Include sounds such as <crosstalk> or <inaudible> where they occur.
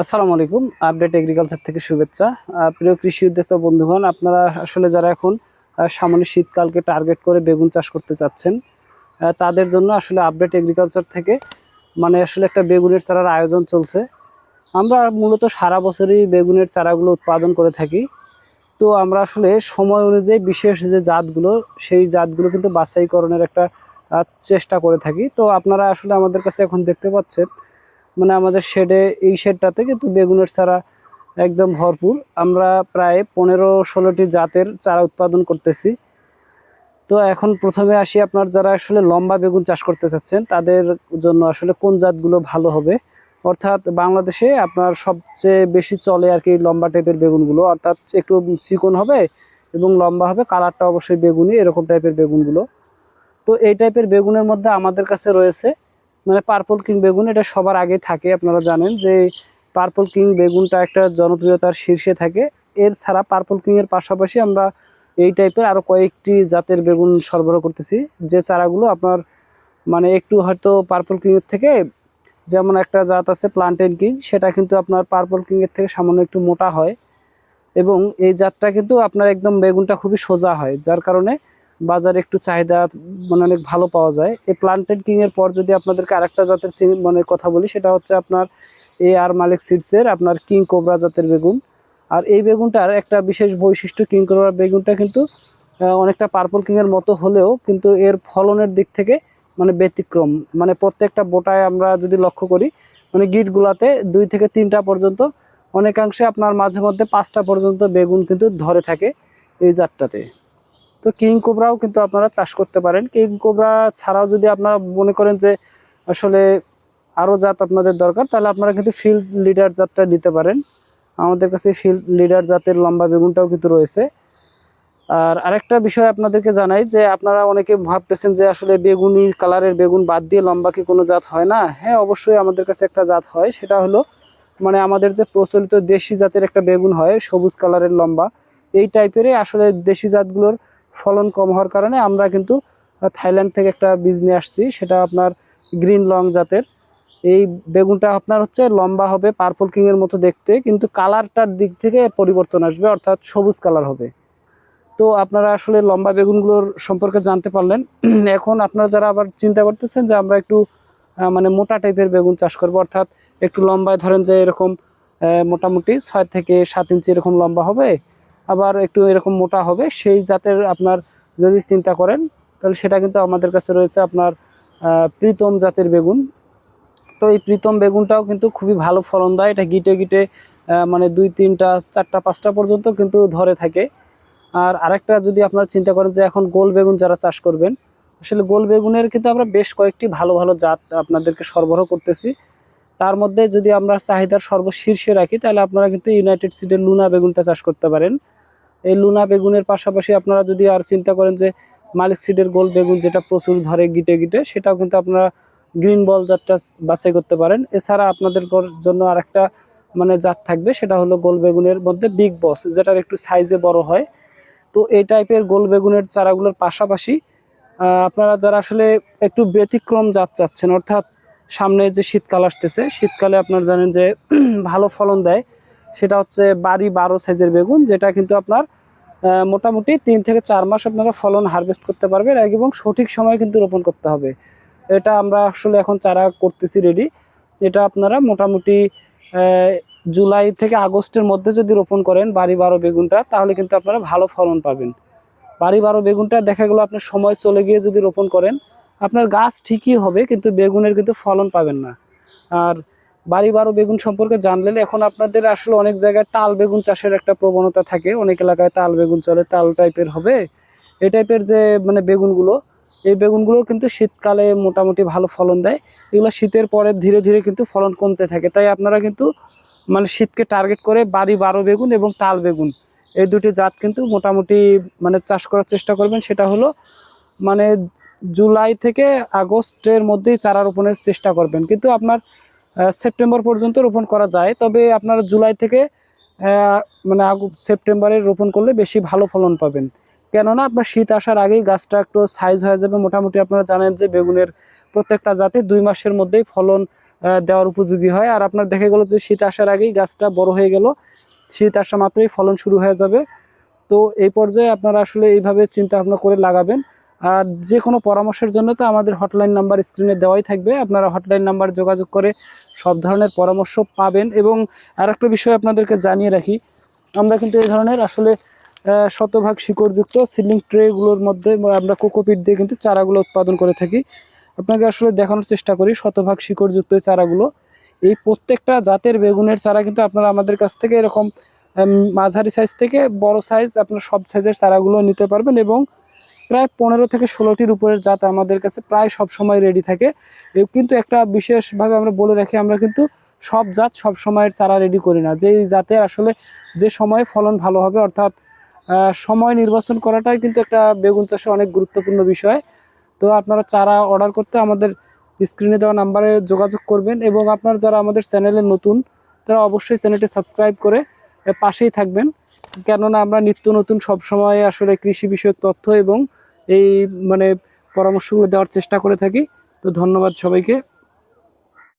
আসসালামু আলাইকুম, update agriculture থেকে শুভেচ্ছা। প্রিয় কৃষি উদ্যোক্তা বন্ধুগণ, আপনারা আসলে যারা এখন সামনে শীতকালকে টার্গেট করে বেগুন চাষ করতে চাচ্ছেন তাদের জন্য আসলে আপডেট এগ্রিকালচার থেকে মানে আসলে একটা বেগুনের চারার আয়োজন চলছে। আমরা মূলত সারা বছরই বেগুনের চারাগুলো উৎপাদন করে থাকি। তো আমরা আসলে সময় অনুযায়ী বিশেষ যে জাতগুলো, সেই জাতগুলো কিন্তু বাছাইকরণের একটা চেষ্টা করে থাকি। তো আপনারা আসলে আমাদের কাছে এখন দেখতে পাচ্ছেন মানে আমাদের শেডে এই শেডটাতে কিন্তু বেগুনের চারা একদম ভরপুর। আমরা প্রায় পনেরো ষোলোটি জাতের চারা উৎপাদন করতেছি। তো এখন প্রথমে আসি আপনার যারা আসলে লম্বা বেগুন চাষ করতে চাচ্ছেন, তাদের জন্য আসলে কোন জাতগুলো ভালো হবে? অর্থাৎ বাংলাদেশে আপনার সবচেয়ে বেশি চলে আর কি লম্বা টাইপের বেগুনগুলো, অর্থাৎ একটু চিকন হবে এবং লম্বা হবে, কালারটা অবশ্যই বেগুনি, এরকম টাইপের বেগুনগুলো। তো এই টাইপের বেগুনের মধ্যে আমাদের কাছে রয়েছে মানে পার্পল কিং বেগুন এটা সবার আগে থাকে, আপনারা জানেন যে পার্পল কিং বেগুনটা একটা জনপ্রিয়তার শীর্ষে থাকে। এর ছাড়া পার্পল কিং এর পাশাপাশি আমরা এই টাইপের আরও কয়েকটি জাতের বেগুন সরবরাহ করতেছি, যে চারাগুলো আপনার মানে একটু হয়তো পার্পল কিংয়ের থেকে যেমন একটা জাত আছে প্লান্টেন কিং, সেটা কিন্তু আপনার পার্পল কিংয়ের থেকে সামান্য একটু মোটা হয়। এবং এই জাতটা কিন্তু আপনার একদম বেগুনটা খুবই সোজা হয়, যার কারণে বাজারে একটু চাহিদা মানে অনেক ভালো পাওয়া যায়। এই প্লান্টেড কিং এর পর যদি আপনাদেরকে আরেকটা জাতের মানে কথা বলি, সেটা হচ্ছে আপনার এ আর মালিক সিডসের আপনার কিং কোবরা জাতের বেগুন। আর এই বেগুনটার একটা বিশেষ বৈশিষ্ট্য কিং কোবরা বেগুনটা কিন্তু অনেকটা পার্পল কিং এর মতো হলেও কিন্তু এর ফলনের দিক থেকে মানে ব্যতিক্রম। মানে প্রত্যেকটা বোটায় আমরা যদি লক্ষ্য করি মানে গিটগুলাতে দুই থেকে তিনটা পর্যন্ত, অনেকাংশে আপনার মাঝে মধ্যে পাঁচটা পর্যন্ত বেগুন কিন্তু ধরে থাকে এই জাতটাতে। তো কিং কোবরাও কিন্তু আপনারা চাষ করতে পারেন। কিং কোবরা ছাড়াও যদি আপনারা মনে করেন যে আসলে আরও জাত আপনাদের দরকার, তাহলে আপনারা কিন্তু ফিল্ড লিডার জাতটা নিতে পারেন। আমাদের কাছে ফিল্ড লিডার জাতের লম্বা বেগুনটাও কিন্তু রয়েছে। আর আরেকটা বিষয় আপনাদেরকে জানাই যে আপনারা অনেকে ভাবতেছেন যে আসলে বেগুনি কালারের বেগুন বাদ দিয়ে লম্বা কি কোনো জাত হয় না? হ্যাঁ অবশ্যই আমাদের কাছে একটা জাত হয়, সেটা হলো মানে আমাদের যে প্রচলিত দেশি জাতের একটা বেগুন হয়, সবুজ কালারের লম্বা। এই টাইপেরই আসলে দেশি জাতগুলোর ফলন কম হওয়ার কারণে আমরা কিন্তু থাইল্যান্ড থেকে একটা বীজ নিয়ে আসছি, সেটা আপনার গ্রিন লং জাতের। এই বেগুনটা আপনার হচ্ছে লম্বা হবে, পার্পল কিংয়ের মতো দেখতে, কিন্তু কালারটার দিক থেকে পরিবর্তন আসবে, অর্থাৎ সবুজ কালার হবে। তো আপনারা আসলে লম্বা বেগুনগুলোর সম্পর্কে জানতে পারলেন। <clears throat> এখন আপনারা যারা আবার চিন্তা করতেছেন যে আমরা একটু মানে মোটা টাইপের বেগুন চাষ করব, অর্থাৎ একটু লম্বায় ধরেন যে এরকম মোটামুটি ছয় থেকে সাত ইঞ্চি এরকম লম্বা হবে আবার একটু এরকম মোটা হবে, সেই জাতের আপনার যদি চিন্তা করেন, তাহলে সেটা কিন্তু আমাদের কাছে রয়েছে আপনার প্রীতম জাতের বেগুন। তো এই প্রীতম বেগুনটাও কিন্তু খুবই ভালো ফলন দেয়। এটা গিটে গিটে মানে দুই, তিনটা, চারটা, পাঁচটা পর্যন্ত কিন্তু ধরে থাকে। আর আরেকটা যদি আপনারা চিন্তা করেন যে এখন গোল বেগুন যারা চাষ করবেন, আসলে গোল বেগুনের কিন্তু আমরা বেশ কয়েকটি ভালো ভালো জাত আপনাদেরকে সরবরাহ করতেছি। তার মধ্যে যদি আমরা চাহিদার সর্বশীর্ষে রাখি, তাহলে আপনারা কিন্তু ইউনাইটেড সিডের লুনা বেগুনটা চাষ করতে পারেন। এই লুনা বেগুনের পাশাপাশি আপনারা যদি আর চিন্তা করেন যে মালিক সিডের গোল বেগুন যেটা প্রচুর ধরে গিটে গিটে, সেটাও কিন্তু আপনারা গ্রিন বল জাতটা বাছাই করতে পারেন। এছাড়া আপনাদের জন্য আরেকটা মানে জাত থাকবে, সেটা হলো গোল বেগুনের মধ্যে বিগ বস, যেটার একটু সাইজে বড় হয়। তো এই টাইপের গোল বেগুনের চারাগুলোর পাশাপাশি আপনারা যারা আসলে একটু ব্যতিক্রম জাত চাচ্ছেন, অর্থাৎ সামনে যে শীতকাল আসতেছে, শীতকালে আপনারা জানেন যে <clears throat> ভালো ফলন দেয়। সেটা হচ্ছে বাড়ি বারো সাইজের বেগুন, যেটা কিন্তু আপনার মোটামুটি তিন থেকে চার মাস আপনারা ফলন হারভেস্ট করতে পারবেন এবং সঠিক সময় কিন্তু রোপণ করতে হবে। এটা আমরা আসলে এখন চারা করতেছি রেডি এটা আপনারা মোটামুটি জুলাই থেকে আগস্টের মধ্যে যদি রোপণ করেন বাড়ি বারো বেগুনটা, তাহলে কিন্তু আপনারা ভালো ফলন পাবেন। বাড়ি বারো বেগুনটা দেখা গেলো আপনার সময় চলে গিয়ে যদি রোপণ করেন, আপনার গাছ ঠিকই হবে, কিন্তু বেগুনের কিন্তু ফলন পাবেন না। আর বাড়ি বারো বেগুন সম্পর্কে জানলে এখন আপনাদের আসলে অনেক জায়গায় তাল বেগুন চাষের একটা প্রবণতা থাকে। অনেক এলাকায় তাল বেগুন চলে, তাল টাইপের হবে। এই টাইপের যে মানে বেগুনগুলো, এই বেগুনগুলো কিন্তু শীতকালে মোটামুটি ভালো ফলন দেয়। এগুলো শীতের পরে ধীরে ধীরে কিন্তু ফলন কমতে থাকে। তাই আপনারা কিন্তু মানে শীতকে টার্গেট করে বাড়ি বারো বেগুন এবং তাল বেগুন, এই দুটি জাত কিন্তু মোটামুটি মানে চাষ করার চেষ্টা করবেন। সেটা হলো মানে জুলাই থেকে আগস্টের মধ্যেই চারা রোপণের চেষ্টা করবেন। কিন্তু আপনার সেপ্টেম্বর পর্যন্ত রোপণ করা যায়। তবে আপনার জুলাই থেকে মানে সেপ্টেম্বরে রোপণ করলে বেশি ভালো ফলন পাবেন। কেননা আপনার শীত আসার আগেই গাছটা একটু সাইজ হয়ে যাবে। মোটামুটি আপনারা জানেন যে বেগুনের প্রত্যেকটা জাতে দুই মাসের মধ্যেই ফলন দেওয়ার উপযোগী হয়। আর আপনার দেখা গেল যে শীত আসার আগেই গাছটা বড় হয়ে গেল। শীত আসা মাত্রই ফলন শুরু হয়ে যাবে। তো এই পর্যায়ে আপনারা আসলে এইভাবে চিন্তা ভাবনা করে লাগাবেন। আর যে কোনো পরামর্শের জন্য তো আমাদের হটলাইন নাম্বার স্ক্রিনে দেওয়াই থাকবে। আপনারা হটলাইন নাম্বার যোগাযোগ করে সব ধরনের পরামর্শ পাবেন এবং আরেকটা বিষয় আপনাদেরকে জানিয়ে রাখি, আমরা কিন্তু এই ধরনের আসলে শতভাগ শিকড়যুক্ত সিলিং ট্রেগুলোর মধ্যে আমরা কোকোপিট দিয়ে কিন্তু চারাগুলো উৎপাদন করে থাকি। আপনাকে আসলে দেখানোর চেষ্টা করি শতভাগ শিকড়যুক্ত চারাগুলো। এই প্রত্যেকটা জাতের বেগুনের চারা কিন্তু আপনারা আমাদের কাছ থেকে এরকম মাঝারি সাইজ থেকে বড় সাইজ আপনার সব সাইজের চারাগুলো নিতে পারবেন এবং প্রায় পনেরো থেকে ষোলোটির উপরের জাত আমাদের কাছে প্রায় সব সময় রেডি থাকে কিন্তু একটা বিশেষভাবে আমরা বলে রাখি, আমরা কিন্তু সব জাত সব সময়ের চারা রেডি করি না। যে জাতের আসলে যে সময়ে ফলন ভালো হবে, অর্থাৎ সময় নির্বাচন করাটাই কিন্তু একটা বেগুন চাষে অনেক গুরুত্বপূর্ণ বিষয়। তো আপনারা চারা অর্ডার করতে আমাদের স্ক্রিনে দেওয়া নাম্বারে যোগাযোগ করবেন এবং আপনার যারা আমাদের চ্যানেলে নতুন, তারা অবশ্যই চ্যানেলটি সাবস্ক্রাইব করে পাশেই থাকবেন। কেননা আমরা নিত্য নতুন সব সময় আসলে কৃষি বিষয়ক তথ্য এবং এই মানে পরামর্শগুলো দেওয়ার চেষ্টা করে থাকি। তো ধন্যবাদ সবাইকে।